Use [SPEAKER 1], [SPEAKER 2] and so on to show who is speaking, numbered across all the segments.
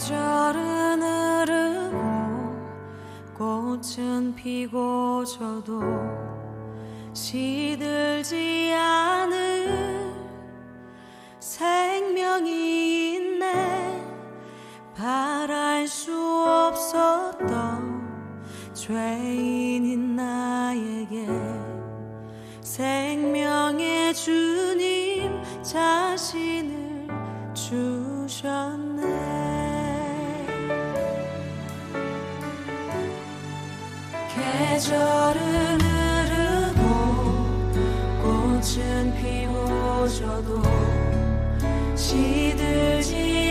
[SPEAKER 1] 계절은 흐르고 꽃은 피고 저도 시들지 않을 생명이 있네. 바랄 수 없었던 죄인인 나에게 생명의 주님 자신 계절은 흐르고 꽃은 피고 져도 시들지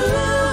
[SPEAKER 1] Oh.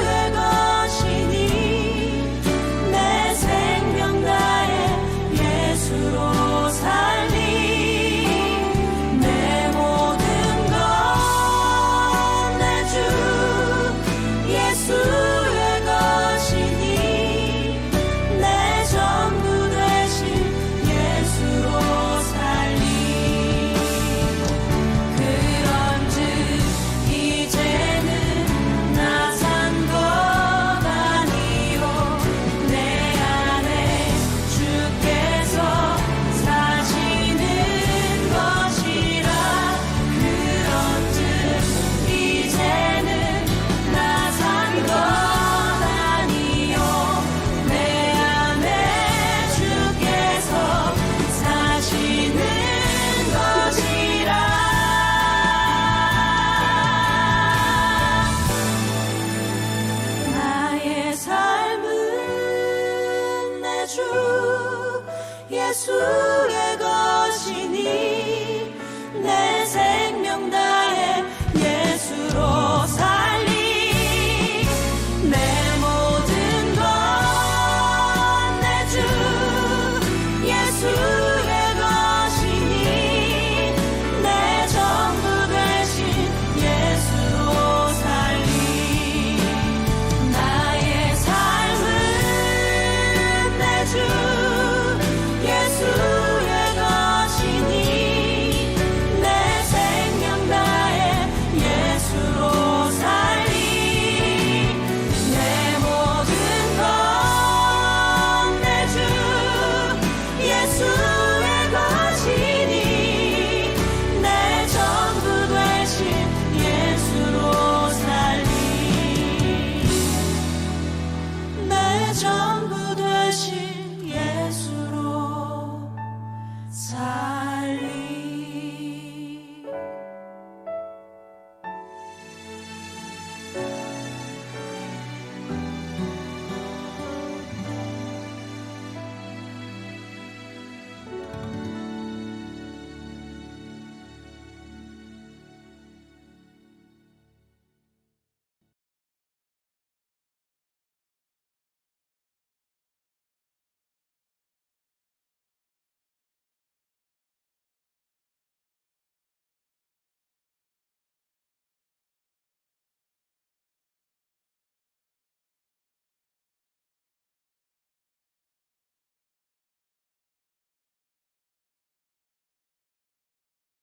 [SPEAKER 1] Jesús.